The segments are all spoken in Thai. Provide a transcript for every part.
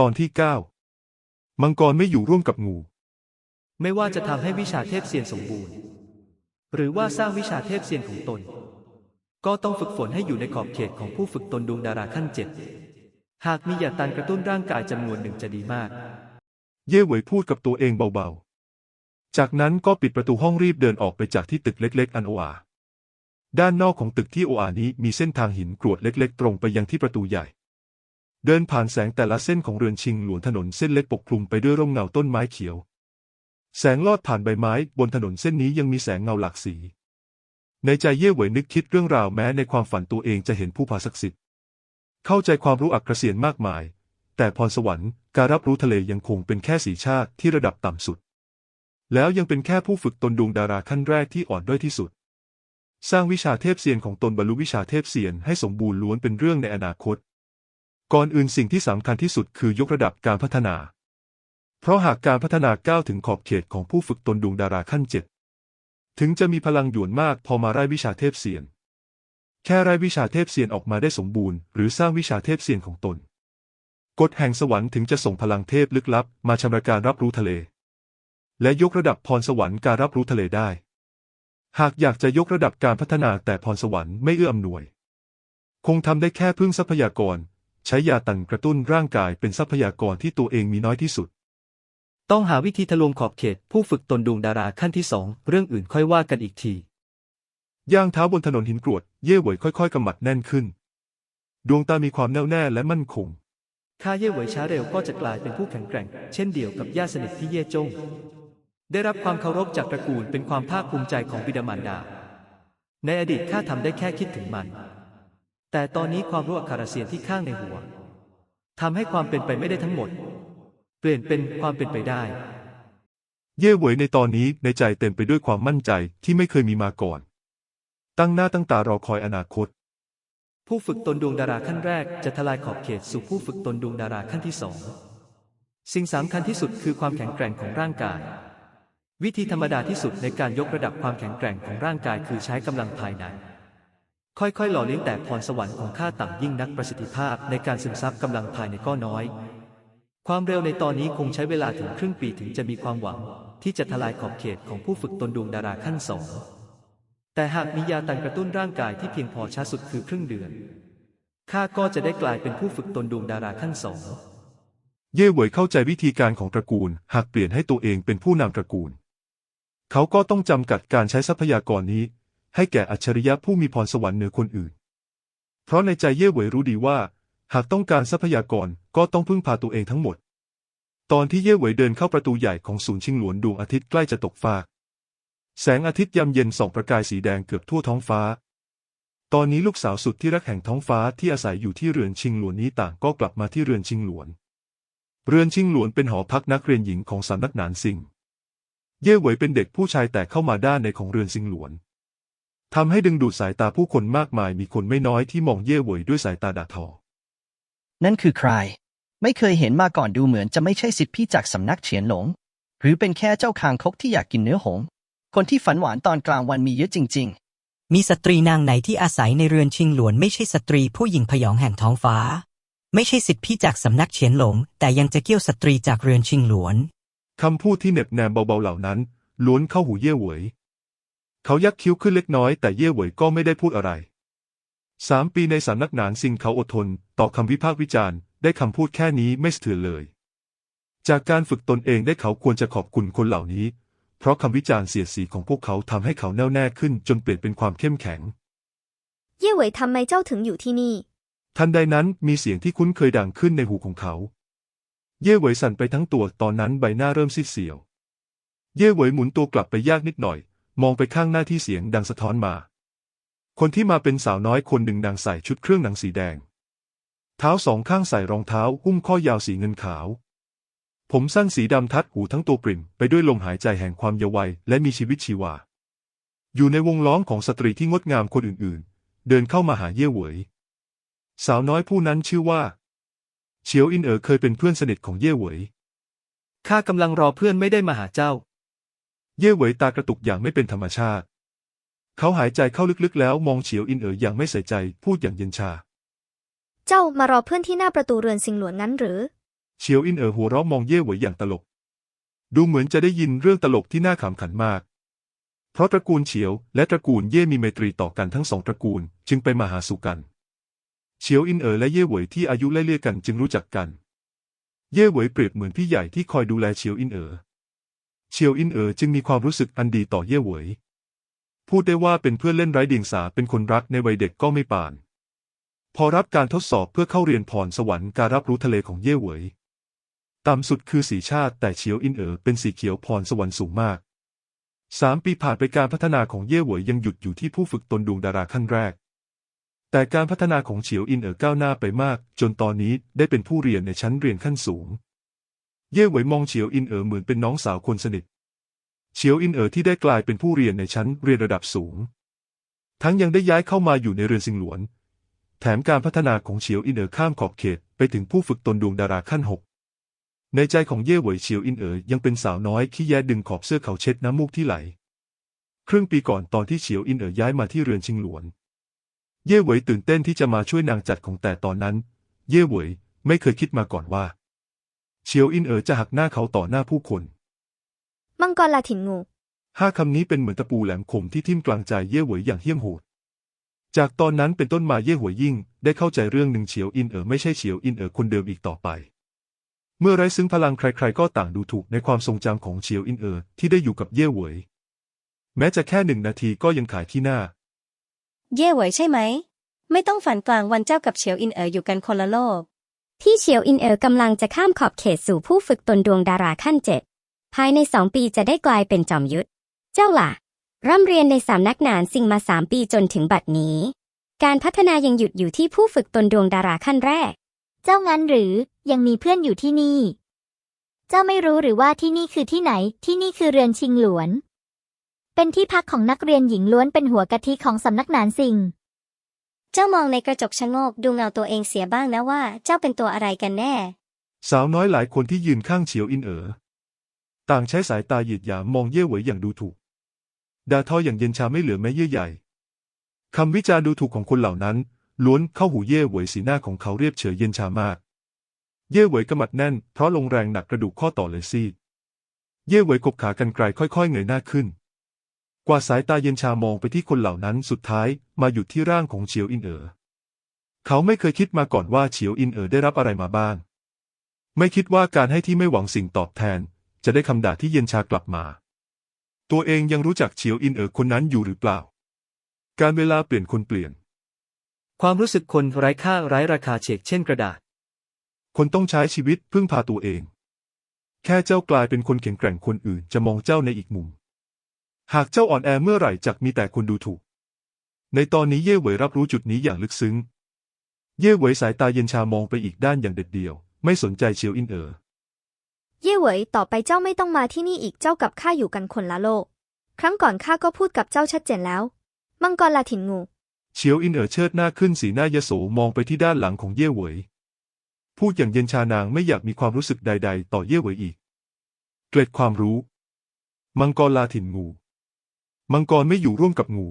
ตอนที่เก้ามังกรไม่อยู่ร่วมกับงู ไม่ว่าจะทำให้วิชาเทพเซียนสมบูรณ์ หรือว่าสร้างวิชาเทพเซียนของตน ก็ต้องฝึกฝนให้อยู่ในขอบเขตของผู้ฝึกตนดวงดาราขั้นเจ็ดหากมียาตันกระตุ้นร่างกายจำนวนหนึ่งจะดีมาก เย่เหวยพูดกับตัวเองเบาๆ จากนั้นก็ปิดประตูห้องรีบเดินออกไปจากที่ตึกเล็ก ๆ อันโออา ด้านนอกของตึกที่โออานี้มีเส้นทางหินกรวดเล็ก ๆ ตรงไปยังที่ประตูใหญ่ เดินผ่านแสงแต่ละเส้นของเรือนชิงหลวนถนนเส้นเล็กปกคลุมไปด้วยร่มเงาต้นไม้เขียว แสงลอดผ่านใบไม้ บนถนนเส้นนี้ยังมีแสงเงาหลากสี ในใจเย่เหวยนึกคิดเรื่องราวแม้ในความฝันตัวเองจะเห็นผู้พาศักดิ์สิทธิ์ เข้าใจความรู้อักเกษียนมากมาย แต่พรสวรรค์การรับรู้ทะเลยังคงเป็นแค่สีชาติที่ระดับต่ำสุด แล้วยังเป็นแค่ผู้ฝึกตนดวงดาราขั้นแรกที่อ่อนด้อยที่สุด สร้างวิชาเทพเซียนของตนบรรลุวิชาเทพเซียนให้สมบูรณ์ล้วนเป็นเรื่องในอนาคต ก่อนอื่นสิ่งที่สำคัญที่สุดคือยกระดับการพัฒนา เพราะหากการพัฒนาก้าวถึงขอบเขตของผู้ฝึกตนดวงดาราขั้นเจ็ดถึงจะมีพลังหยวนมากพอมาไร้วิชาเทพเซียน แค่ไร้วิชาเทพเซียนออกมาได้สมบูรณ์หรือสร้างวิชาเทพเซียนของตน กฎแห่งสวรรค์ถึงจะส่งพลังเทพลึกลับ มาชำระการรับรู้ทะเล และยกระดับพรสวรรค์การรับรู้ทะเลได้ หากอยากจะยกระดับการพัฒนาแต่พรสวรรค์ไม่เอื้ออำนวย คงทำได้แค่พึ่งทรัพยากร ใช้ยาตันกระตุ้นร่างกายเป็นทรัพยากรที่ตัวเองมีน้อยที่สุด ต้องหาวิธีทะลวงขอบเขต ผู้ฝึกตนดวงดาราขั้นที่สองเรื่องอื่นค่อยว่ากันอีกที ย่างเท้าบนถนนหินกรวด เย่เหวยค่อยๆกำมัดแน่นขึ้น ดวงตามีความแน่วแน่และมั่นคงข้าเย่เหวยช้าเร็วก็จะกลายเป็นผู้แข็งแกร่ง เช่นเดียวกับญาติสนิทที่เย่จง ได้รับความเคารพจากตระกูลเป็นความภาคภูมิใจของบิดามารดา ในอดีตข้าทำได้แค่คิดถึงมัน แต่ตอนนี้ความรู้อักขระเสียนที่ข้างในหัวทำให้ความเป็นไปไม่ได้ทั้งหมด เปลี่ยนเป็นความเป็นไปได้ เย่เหวยในตอนนี้ในใจเต็มไปด้วยความมั่นใจที่ไม่เคยมีมาก่อน ตั้งหน้าตั้งตารอคอยอนาคต ผู้ฝึกตนดวงดาราขั้นแรกจะทลายขอบเขตสู่ผู้ฝึกตนดวงดาราขั้นที่สองสิ่งสำคัญที่สุดคือความแข็งแกร่งของร่างกาย วิธีธรรมดาที่สุดในการยกระดับความแข็งแกร่งของร่างกายคือใช้กำลังภายใน ค่อยๆ หล่อเลี้ยงแต่พรสวรรค์ของข้าต่ำยิ่งนักประสิทธิภาพในการซึมซับกำลังภายในก็น้อย ความเร็วในตอนนี้คงใช้เวลาถึงครึ่งปีถึงจะมีความหวัง ที่จะทลายขอบเขตของผู้ฝึกตนดวงดาราขั้นสอง แต่หากมียาตันกระตุ้นร่างกายที่เพียงพอช้าสุดคือครึ่งเดือน ข้าก็จะได้กลายเป็นผู้ฝึกตนดวงดาราขั้นสอง เย่เหวยเข้าใจวิธีการของตระกูล หากเปลี่ยนให้ตัวเองเป็นผู้นำตระกูล เขาก็ต้องจำกัดการใช้ทรัพยากรนี้ ให้แก่อัจฉริยะผู้มีพรสวรรค์เหนือคนอื่น เพราะในใจเย่เหวยรู้ดีว่า หากต้องการทรัพยากรก็ต้องพึ่งพาตัวเองทั้งหมด ตอนที่เย่เหวยเดินเข้าประตูใหญ่ของศูนย์ชิงหลวนดวงอาทิตย์ใกล้จะตกฟาก แสงอาทิตย์ยามเย็นส่องประกายสีแดงเกือบทั่วท้องฟ้า ตอนนี้ลูกสาวสุดที่รักแห่งท้องฟ้าที่อาศัยอยู่ที่เรือนชิงหลวนนี้ต่างก็กลับมาที่เรือนชิงหลวน เรือนชิงหลวนเป็นหอพักนักเรียนหญิงของสำนักหนานซิง เย่เหวยเป็นเด็กผู้ชายแต่เข้ามาด้านในของเรือนซิงหลวน ทำให้ดึงดูดสายตาผู้คนมากมายมีคนไม่น้อยที่มองเย่เหวยด้วยสายตาด่าทอ นั่นคือใคร ไม่เคยเห็นมาก่อนดูเหมือนจะไม่ใช่สิทธิพี่จากสำนักเฉียนหลง หรือเป็นแค่เจ้าคางคกที่อยากกินเนื้อหงส์คนที่ฝันหวานตอนกลางวันมีเยอะจริง มีสตรีนางไหนที่อาศัยในเรือนชิงหลวนไม่ใช่สตรีผู้หญิงพยองแห่งท้องฟ้า ไม่ใช่สิทธิพี่จากสำนักเฉียนหลง แต่ยังจะเกี่ยวสตรีจากเรือนชิงหลวน คำพูดที่เหน็บแนมเบาๆเหล่านั้น ล้วนเข้าหูเย่เหวย เขายักคิ้วขึ้นเล็กน้อยแต่เย่เหวยก็ไม่ได้พูดอะไรสามปีในสำนักหนานซิงเขาอดทน ต่อคำวิพากษ์วิจารณ์ ได้คำพูดแค่นี้ไม่สะเทือนเลย จากการฝึกตนเองได้เขาควรจะขอบคุณคนเหล่านี้ เพราะคำวิจารณ์เสียดสีของพวกเขาทำให้เขาแน่วแน่ขึ้นจนเปลี่ยนเป็นความเข้มแข็ง เย่เหวยทำไมเจ้าถึงอยู่ที่นี่ ทันใดนั้นมีเสียงที่คุ้นเคยดังขึ้นในหูของเขา เย่เหวยสั่นไปทั้งตัวตอนนั้นใบหน้าเริ่มซีดเสียว เย่เหวยหมุนตัวกลับไปยากนิดหน่อย มองไปข้างหน้าที่เสียงดังสะท้อนมา คนที่มาเป็นสาวน้อยคนหนึ่งนางใส่ชุดเครื่องหนังสีแดง เท้าสองข้างใส่รองเท้าหุ้มข้อยาวสีเงินขาว ผมสั้นสีดำทัดหูทั้งตัวปริ่มไปด้วยลมหายใจแห่งความเยาว์วัยและมีชีวิตชีวา อยู่ในวงล้อมของสตรีที่งดงามคนอื่นๆ เดินเข้ามาหาเย่เหวย สาวน้อยผู้นั้นชื่อว่า เฉียวอินเอ๋อเคยเป็นเพื่อนสนิทของเย่เหวยข้ากำลังรอเพื่อนไม่ได้มาหาเจ้า เย่เหวยตากระตุกอย่างไม่เป็นธรรมชาติ เขาหายใจเข้าลึกๆ แล้วมองเฉียวอินเอ๋ออย่างไม่ใส่ใจพูดอย่างเย็นชา เจ้ามารอเพื่อนที่หน้าประตูเรือนสิงหลวนงั้นหรือ เฉียวอินเอ๋อหัวเราะมองเย่เหวยอย่างตลก ดูเหมือนจะได้ยินเรื่องตลกที่น่าขำขันมาก เพราะตระกูลเฉียว และตระกูลเย่มีไมตรีต่อกันทั้งสองตระกูล จึงไปมาหาสู่กัน เฉียวอินเอ๋อและเย่เหวยที่อายุไล่เลี่ยกันจึงรู้จักกัน เย่เหวยเปรียบเหมือนพี่ใหญ่ที่คอยดูแลเฉียวอินเอ๋อ เฉียวอินเอ๋อจึงมีความรู้สึกอันดีต่อเย่เหวย พูดได้ว่าเป็นเพื่อนเล่นไร้เดียงสาเป็นคนรักในวัยเด็กก็ไม่ปาน พอรับการทดสอบเพื่อเข้าเรียนพรสวรรค์การรับรู้ทะเลของเย่เหวย ต่ำสุดคือสีชาติแต่เฉียวอินเอ๋อเป็นสีเขียวพรสวรรค์สูงมากสามปีผ่านไปการพัฒนาของเย่เหวยยังหยุดอยู่ที่ผู้ฝึกตนดวงดาราขั้นแรก แต่การพัฒนาของเฉียวอินเอ๋อก้าวหน้าไปมาก จนตอนนี้ได้เป็นผู้เรียนในชั้นเรียนขั้นสูง เย่เหวยมองเฉียวอินเอ๋อเหมือนเป็นน้องสาวคนสนิท เฉียวอินเอ๋อที่ได้กลายเป็นผู้เรียนในชั้นเรียนระดับสูง ทั้งยังได้ย้ายเข้ามาอยู่ในเรือนสิงหลวน แถมการพัฒนาของเฉียวอินเอ๋อข้ามขอบเขตไปถึงผู้ฝึกตนดวงดาราขั้นหกในใจของเย่เหวยเฉียวอินเอ๋อยังเป็นสาวน้อยขี้แยดึงขอบเสื้อเขาเช็ดน้ำมูกที่ไหล ครึ่งปีก่อนตอนที่เฉียวอินเอ๋อย้ายมาที่เรือนชิงหลวน เย่เหวยตื่นเต้นที่จะมาช่วยนางจัดของแต่ตอนนั้น เย่เหวยไม่เคยคิดมาก่อนว่า เฉียวอินเอ๋อจะหักหน้าเขาต่อหน้าผู้คนมังกรลาถินงูห้าคำนี้เป็นเหมือนตะปูแหลมคมที่ทิ่มกลางใจเย่เหวยอย่างเหี้ยมโหด จากตอนนั้นเป็นต้นมาเย่หวยยิ่ง ได้เข้าใจเรื่องหนึ่งเฉียวอินเอ๋อไม่ใช่เฉียวอินเอ๋อคนเดิมอีกต่อไป เมื่อไร้ซึ้งพลังใครๆก็ต่างดูถูกในความทรงจำของเฉียวอินเอ๋อที่ได้อยู่กับเย่เหวยแม้จะแค่หนึ่งนาทีก็ยังขายที่หน้า เย่เหวยใช่ไหม ไม่ต้องฝันกลางวันเจ้ากับเฉียวอินเอ๋ออยู่กันคนละโลก ที่เฉียวอินเอ๋อกำลังจะข้ามขอบเขตสู่ผู้ฝึกตนดวงดาราขั้นเจ็ดภายในสองปีจะได้กลายเป็นจอมยุทธเจ้าล่ะ ร่ำเรียนในสำนักหนานซิงมาสามปีจนถึงบัดนี้ การพัฒนายังหยุดอยู่ที่ผู้ฝึกตนดวงดาราขั้นแรก เจ้างั้นหรือยังมีเพื่อนอยู่ที่นี่ เจ้าไม่รู้หรือว่าที่นี่คือที่ไหน ที่นี่คือเรือนชิงหลวน เป็นที่พักของนักเรียนหญิงล้วนเป็นหัวกะทิของสำนักหนานซิง เจ้ามองในกระจกชะโงกดูเงาตัวเองเสียบ้างนะว่า เจ้าเป็นตัวอะไรกันแน่ สาวน้อยหลายคนที่ยืนข้างเฉียวอินเอ๋อต่างใช้สายตาเหยียดหยามมองเย่เหวยอย่างดูถูกด่าทออย่างเย็นชาไม่เหลือแม้เยื่อใยคำวิจารณ์ดูถูกของคนเหล่านั้น ล้วนเข้าหูเย่เหวยสีหน้าของเขาเรียบเฉยเย็นชามาก เย่เหวยกำมัดแน่นเพราะลงแรงหนักกระดูกข้อต่อเลยซีดเย่เหวยกบขากันไกลค่อย ๆ เงยหน้าขึ้น กว่าดสายตาเย็นชามองไปที่คนเหล่านั้นสุดท้ายมาหยุดที่ร่างของเฉียวอินเอ๋อ เขาไม่เคยคิดมาก่อนว่าเฉียวอินเอ๋อได้รับอะไรมาบ้าง ไม่คิดว่าการให้ที่ไม่หวังสิ่งตอบแทน จะได้คำด่าที่เย็นชากลับมา ตัวเองยังรู้จักเฉียวอินเอ๋อคนนั้นอยู่หรือเปล่า การเวลาเปลี่ยนคนเปลี่ยน ความรู้สึกคนไร้ค่าไร้ราคาเฉกเช่นกระดาษ คนต้องใช้ชีวิตพึ่งพาตัวเอง แค่เจ้ากลายเป็นคนแข็งแกร่งคนอื่นจะมองเจ้าในอีกมุม หากเจ้าอ่อนแอเมื่อไหร่จักมีแต่คนดูถูก ในตอนนี้เย่เหวยรับรู้จุดนี้อย่างลึกซึ้ง เย่เหวยสายตาเย็นชามองไปอีกด้านอย่างเด็ดเดี่ยว ไม่สนใจเฉียวอินเอ๋อ เย่เหวยต่อไปเจ้าไม่ต้องมาที่นี่อีกเจ้ากับข้าอยู่กันคนละโลก ครั้งก่อนข้าก็พูดกับเจ้าชัดเจนแล้ว มังกรลาถินงูเฉียวอินเอ๋อเชิดหน้าขึ้นสีหน้ายโสมองไปที่ด้านหลังของเย่เหวยพูดอย่างเย็นชานางไม่อยากมีความรู้สึกใด ๆ ต่อเย่เหวยอีก เกล็ดความรู้ มังกรลาถิ่นงู มังกรไม่อยู่ร่วมกับงู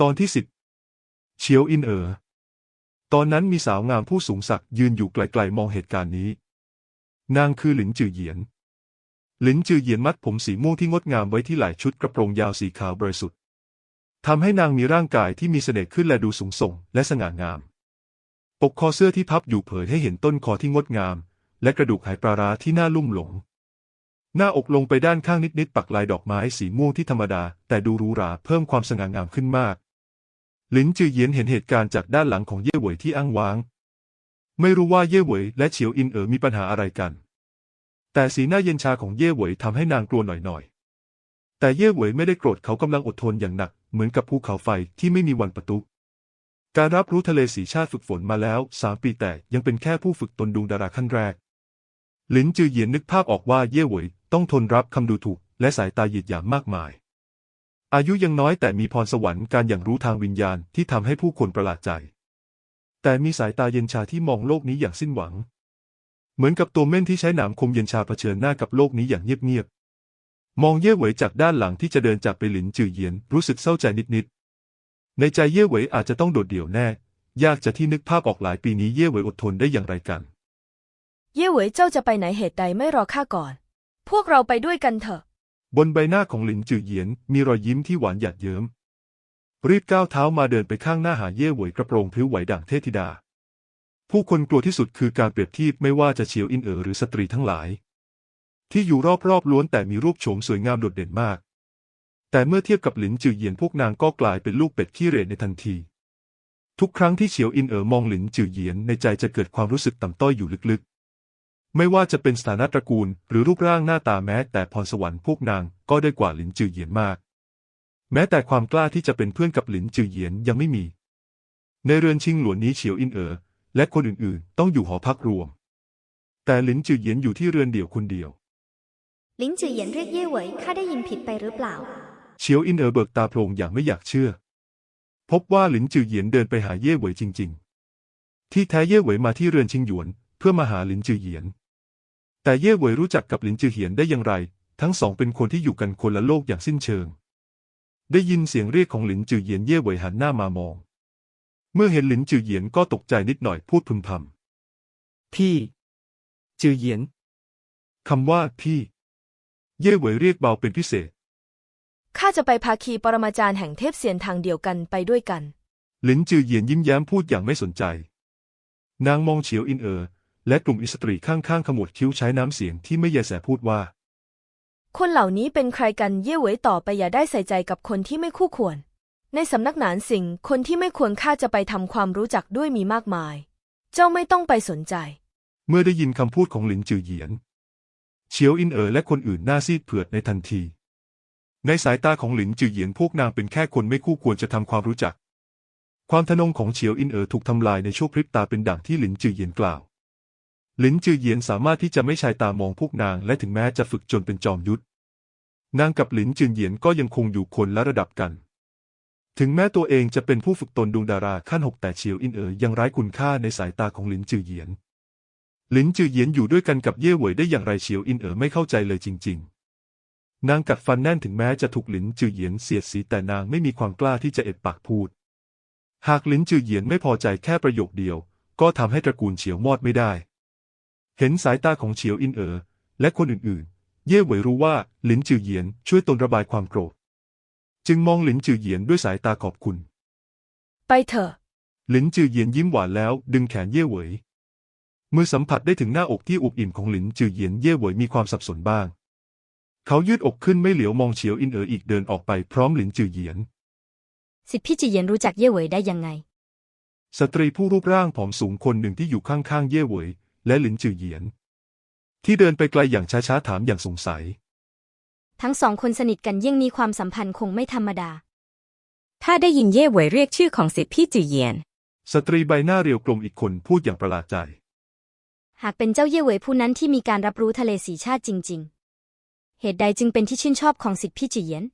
ตอนที่สิบเฉียวอินเอ๋อตอนนั้นมีสาวงามผู้สูงศักดิ์ยืนอยู่ไกลๆมองเหตุการณ์นี้ นางคือหลินจือเหยียน หลินจือเหยียนมัดผมสีม่วงที่งดงามไว้ที่หล่ชุดกระโปรงยาวสีขาวบริสุทธิ์ทำให้นางมีร่างกายที่มีเสน่ห์ขึ้นและดูสูงส่งและสง่างาม ปกคอเสื้อที่พับอยู่เผยให้เห็นต้นคอที่งดงาม และกระดูกหายปลาร้าที่น่าลุ่มหลง หน้าอกลงไปด้านข้างนิดๆปักลายดอกไม้สีม่วงที่ธรรมดา แต่ดูหรูหราเพิ่มความสง่างามขึ้นมาก หลินจือเยียนเห็นเหตุการณ์จากด้านหลังของเย่เหวยที่อ้างว้าง ไม่รู้ว่าเย่เหวยและเฉียวอินเอ๋อมีปัญหาอะไรกัน แต่สีหน้าเย็นชาของเย่เหวยทำให้นางกลัวหน่อยๆ แต่เย่เหวยไม่ได้โกรธเขากำลังอดทนอย่างหนัก เหมือนกับภูเขาไฟที่ไม่มีวันประตุการรับรู้ทะเลสีชาติฝึกฝนมาแล้วสามปีแต่ยังเป็นแค่ผู้ฝึกตนดวงดาราขั้นแรกหลินจือเยียนนึกภาพออกว่าเย่เหวย ต้องทนรับคำดูถูกและสายตาหยีดหยามมากมาย อายุยังน้อยแต่มีพรสวรรค์การอย่างรู้ทางวิญญาณที่ทำให้ผู้คนประหลาดใจ แต่มีสายตาเย็นชาที่มองโลกนี้อย่างสิ้นหวัง เหมือนกับตัวเม่นที่ใช้หนามคมเย็นชาเผชิญหน้ากับโลกนี้อย่างเงียบๆ มองเย่เหวยจากด้านหลังที่จะเดินจากไปหลินจือเยียนรู้สึกเศร้าใจนิดๆ ในใจเย่เหวยอาจจะต้องโดดเดี่ยวแน่ ยากจะที่นึกภาพออกหลายปีนี้เย่เหวยอดทนได้อย่างไรกัน เย่เหวยเจ้าจะไปไหนเหตุใดไม่รอข้าก่อน พวกเราไปด้วยกันเถอะ บนใบหน้าของหลินจือเหยียนมีรอยยิ้มที่หวานหยาดเยิ้ม รีบก้าวเท้ามาเดินไปข้างหน้าหาเย่หวยกระโปรงพลิ้วไหวดั่งเทพธิดา ผู้คนกลัวที่สุดคือการเปรียบเทียบไม่ว่าจะเฉียวอินเอ๋อหรือสตรีทั้งหลาย ที่อยู่รอบๆล้วนแต่มีรูปโฉมสวยงามโดดเด่นมาก แต่เมื่อเทียบกับหลินจือเหยียนพวกนางก็กลายเป็นลูกเป็ดขี้เหร่ในทันที ทุกครั้งที่เฉียวอินเอ๋อมองหลินจือเหยียนในใจจะเกิดความรู้สึกต่ำต้อยอยู่ลึกๆ ไม่ว่าจะเป็นสถานะตระกูล หรือรูปร่างหน้าตาแม้ แต่พรสวรรค์พวกนางก็ได้กว่าหลินจือเหยียนมาก แม้แต่ความกล้าที่จะเป็นเพื่อนกับหลินจือเหยียนยังไม่มี ในเรือนชิงหลวนนี้เฉียวอินเอ๋อและคนอื่นๆ ต้องอยู่หอพักรวม แต่หลินจือเหยียนอยู่ที่เรือนเดี่ยวคนเดียว ลิงจือเหยียนเรียกเย่เหวยข้าได้ยินผิดไปหรือเปล่า เฉียวอินเอ๋อเบิกตาโพลงอย่างไม่อยากเชื่อ พบว่าหลินจือเหยียนเดินไปหาเย่เหวยจริง ๆ ที่แท้เย่เหวยมาที่เรือนชิงหยวน เพื่อมาหาหลินจือเหยียน แต่เย่เหวยรู้จักกับหลินจือเหยียนได้อย่างไร ทั้งสองเป็นคนที่อยู่กันคนละโลกอย่างสิ้นเชิง ได้ยินเสียงเรียกของหลินจือเหยียนเย่เหวยหันหน้ามามอง เมื่อเห็นหลินจือเหยียนก็ตกใจนิดหน่อยพูดพึมพำพี่ จือเหยียนคำว่าพี่ เย่เหวยเรียกเบาเป็นพิเศษข้าจะไปภาคีปรมาจารย์แห่งเทพเสียนทางเดียวกันไปด้วยกัน หลินจือเหยียนยิ้มแย้มพูดอย่างไม่สนใจ นางมองเฉียวอินเอ๋อ และกลุ่มอิสตรีข้างๆขมวดคิ้วใช้น้ำเสียงที่ไม่แยแสพูดว่า คนเหล่านี้เป็นใครกันเย่เหวยต่อไปอย่าได้ใส่ใจกับคนที่ไม่คู่ควร ในสำนักหนานสิงคนที่ไม่ควรข้าจะไปทำความรู้จักด้วยมีมากมาย เจ้าไม่ต้องไปสนใจ เมื่อได้ยินคำพูดของหลินจือเหยียน เฉียวอินเอ๋อและคนอื่นหน้าซีดเผือดในทันที ในสายตาของหลินจือเหยียนพวกนางเป็นแค่คนไม่คู่ควรจะทำความรู้จัก ความทะนงของเฉียวอินเอ๋อถูกทำลายในชั่วพริบตาเป็นดั่งที่หลินจือเหยียนกล่าวห ลินจือเยียนสามารถที่จะไม่ชายตามองพวกนางและถึงแม้จะฝึกจนเป็นจอมยุทธนางกับหลินจือเหยียนก็ยังคงอยู่คนละระดับกัน ถึงแม้ตัวเองจะเป็นผู้ฝึกตนดวงดาราขั้นหกแต่เฉียวอินเอ๋อยังไร้คุณค่าในสายตาของหลินจือเหยียนหลินจือเหยียนอยู่ด้วยกันกับเย่เหวยได้อย่างไรเฉียวอินเอ๋อไม่เข้าใจเลยจริง ๆ นางกัดฟันแน่นถึงแม้จะถูกหลินจือเหยียนเสียดสีแต่นางไม่มีความกล้าที่จะเอ็ดปากพูด หากหลินจือเหยียนไม่พอใจแค่ประโยคเดียว ก็ทำให้ตระกูลเฉียวมอดไม่ได้ เห็นสายตาของเฉียวอินเอ๋อและคนอื่นๆ เย่เหวยรู้ว่าหลินจือเหยียนช่วยตนระบายความโกรธ จึงมองหลินจือเหยียนด้วยสายตาขอบคุณ ไปเถอะ หลินจือเหยียนยิ้มหวานแล้วดึงแขนเย่เหวยมือสัมผัสได้ถึงหน้าอกที่อุบอิ่มของหลินจือเหยียนเย่เหวยมีความสับสนบ้าง เขายืดอกขึ้นไม่เหลียวมองเฉียวอินเอ๋ออีกเดินออกไปพร้อมหลินจือเหยียน สิทธิพี่จือเหยียนรู้จักเย่เหวยได้ยังไง สตรีผู้รูปร่างผอมสูงคนหนึ่งที่อยู่ข้างๆเย่เหวย และหลินจือเหยียน ที่เดินไปไกลอย่างช้าๆถามอย่างสงสัย ทั้งสองคนสนิทกันยิ่งมีความสัมพันธ์คงไม่ธรรมดา ถ้าได้ยินเย่เหวยเรียกชื่อของสิทธิพี่จือเหยียน สตรีใบหน้าเรียวกลมอีกคนพูดอย่างประหลาดใจ หากเป็นเจ้าเย่เหวยผู้นั้นที่มีการรับรู้ทะเลสีชาติจริง ๆ เหตุใดจึงเป็นที่ชื่นชอบของสิทธิพี่จือเหยียน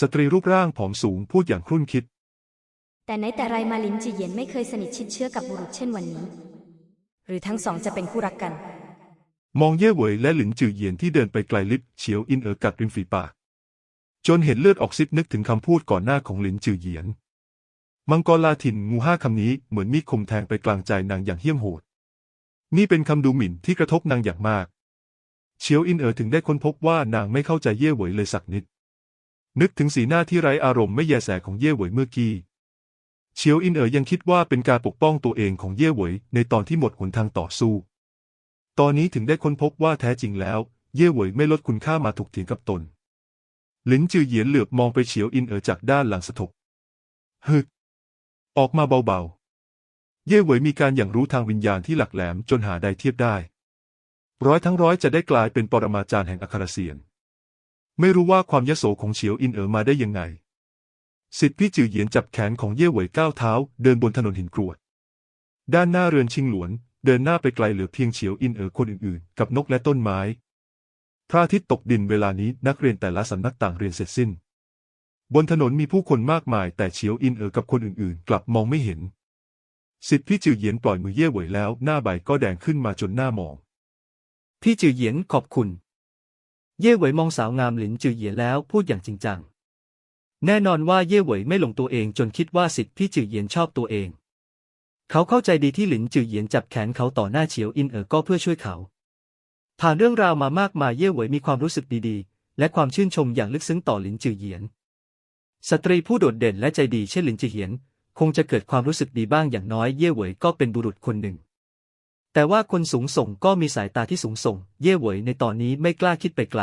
สตรีรูปร่างผอมสูงพูดอย่างครุ่นคิด แต่ไหนแต่ไรมาลินจือเหยียนไม่เคยสนิทชิดเชื้อกับบุรุษเช่นวันนี้ หรือทั้งสองจะเป็นคู่รักกัน มองเย่เหวยและหลินจือเหยียนที่เดินไปไกลลิบเฉียวอินเอ๋อกัดริมฝีปาก จนเห็นเลือดออกซิบนึกถึงคำพูดก่อนหน้าของหลินจือเหยียน มังกรลาถิ่นงูห้าคำนี้เหมือนมีคมแทงไปกลางใจนางอย่างเหี้ยมโหด นี่เป็นคำดูหมิ่นที่กระทบนางอย่างมาก เฉียวอินเอ๋อถึงได้ค้นพบว่านางไม่เข้าใจเย่เหวยเลยสักนิด นึกถึงสีหน้าที่ไร้อารมณ์ไม่แยแสของเย่เหวยเมื่อกี้ เฉียวอินเอ๋อยังคิดว่าเป็นการปกป้องตัวเองของเย่เหวยในตอนที่หมดหนทางต่อสู้ ตอนนี้ถึงได้ค้นพบว่าแท้จริงแล้ว เย่เหวยไม่ลดคุณค่ามาถูกเถียงกับตน หลินจือเหยียนเหลือบมองไปเฉียวอินเอ๋อจากด้านหลังสะทกฮึกออกมาเบาๆ เย่เหวยมีการอย่างรู้ทางวิญญาณที่หลักแหลมจนหาใดเทียบได้ ร้อยทั้งร้อยจะได้กลายเป็นปรมาจารย์แห่งอัครเสียน ไม่รู้ว่าความยโสของเฉียวอินเอ๋อมาได้ยังไง สิทธิพี่จือเหยียนจับแขนของเย่เหวยก้าวเท้า เดินบนถนนหินกรวด ด้านหน้าเรือนชิงหลวน เดินหน้าไปไกลเหลือเพียงเฉียวอินเอ๋อคนอื่นๆ กับนกและต้นไม้ พระอาทิตย์ตกดินเวลานี้นักเรียนแต่ละสำนักต่างเรียนเสร็จสิ้น บนถนนมีผู้คนมากมาย แต่เฉียวอินเอ๋อกับคนอื่นๆ กลับมองไม่เห็น สิทธิพี่จือเหยียนปล่อยมือเย่เหวยแล้ว หน้าใบก็แดงขึ้นมาจนหน้ามอง พี่จือเหยียนขอบคุณ เย่เหวยมองสาวงามหลินจือเหยียนแล้วพูดอย่างจริงจัง แน่นอนว่าเย่เหวยไม่หลงตัวเองจนคิดว่าสิทธิ์พี่จือเหยียนชอบตัวเอง เขาเข้าใจดีที่หลินจือเหยียนจับแขนเขาต่อหน้าเฉียวอินเอ๋อก็เพื่อช่วยเขา ผ่านเรื่องราวมามากมายเย่เหวยมีความรู้สึกดีๆ และความชื่นชมอย่างลึกซึ้งต่อหลินจือเหยียน สตรีผู้โดดเด่นและใจดีเช่นหลินจือเหยียน คงจะเกิดความรู้สึกดีบ้างอย่างน้อยเย่เหวยก็เป็นบุรุษคนหนึ่ง แต่ว่าคนสูงส่งก็มีสายตาที่สูงส่ง เย่เหวยในตอนนี้ไม่กล้าคิดไปไกล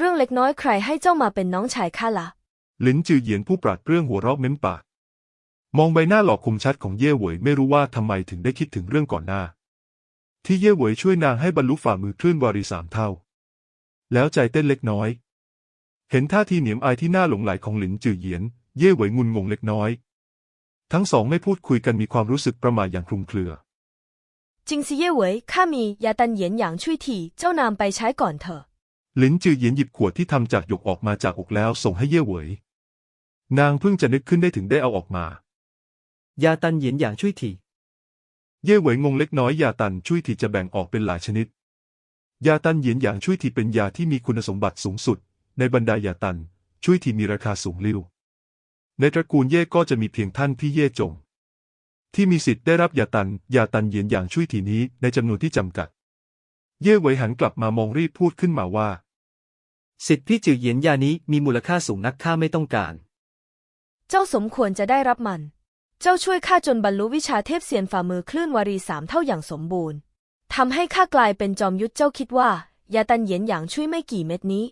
เรื่องเล็กน้อยใครให้เจ้ามาเป็นน้องชายข้าละหลินจือเหยียนผู้ปราดเปรื่องหัวเราะเม้มปาก มองใบหน้าหลอกคมชัดของเย่เหวยไม่รู้ว่าทำไมถึงได้คิดถึงเรื่องก่อนหน้า ที่เย่เหวยช่วยนางให้บรรลุฝ่ามือคลื่นวารีสามเท่า แล้วใจเต้นเล็กน้อย เห็นท่าทีเหนียมอายที่น่าหลงไหลของหลินจือเหยียน เย่เหวยงุนงงเล็กน้อย ทั้งสองไม่พูดคุยกันมีความรู้สึกประหม่าอย่างคลุมเครือจริงสิเย่เหวยข้ามียาตันเหยียนหยางช่วยทีเจ้านำไปใช้ก่อนเถอะห ลินจือเหยียนหยิบขวดที่ทำจากหยกออกมาจากอกแล้วส่งให้เย่เหวยนางเพิ่งจะนึกขึ้นได้ถึงได้เอาออกมา ยาตันเหยียนอย่างช่วยทีเย่เหวยงงเล็กน้อยยาตันช่วยทีจะแบ่งออกเป็นหลายชนิด ยาตันเหยียนหยางช่วยทีเป็นยาที่มีคุณสมบัติสูงสุด ในบรรดายาตันช่วยทีมีราคาสูงลิ่วในตระกูลเย่ก็จะมีเพียงท่านพี่เย่จง ที่มีสิทธิ์ได้รับยาตันยาตันเหยียนหยางช่วยทีนี้ในจำนวนที่จำกัด เย่เหวยหันกลับมามองรีบพูดขึ้นมาว่า สิทธิพี่จือเหยียนยานี้มีมูลค่าสูงนักข้าไม่ต้องการ เจ้าสมควรจะได้รับมัน เจ้าช่วยข้าจนบรรลุวิชาเทพเสียนฝ่ามือคลื่นวารีสามเท่าอย่างสมบูรณ์ทำให้ข้ากลายเป็นจอมยุทธเจ้าคิดว่ายาตันเหยียนหยางช่วยไม่กี่เม็ดนี้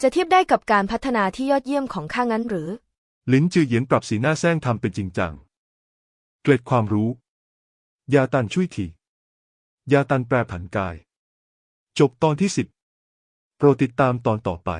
จะเทียบได้กับการพัฒนาที่ยอดเยี่ยมของข้างั้นหรือหลินจือเหยียนปรับสีหน้าแซงทำเป็นจริงจัง เกล็ดความรู้ ยาตันช่วยที ยาตันแปรผันกาย จบตอนที่สิบ โปรดติดตามตอนต่อไป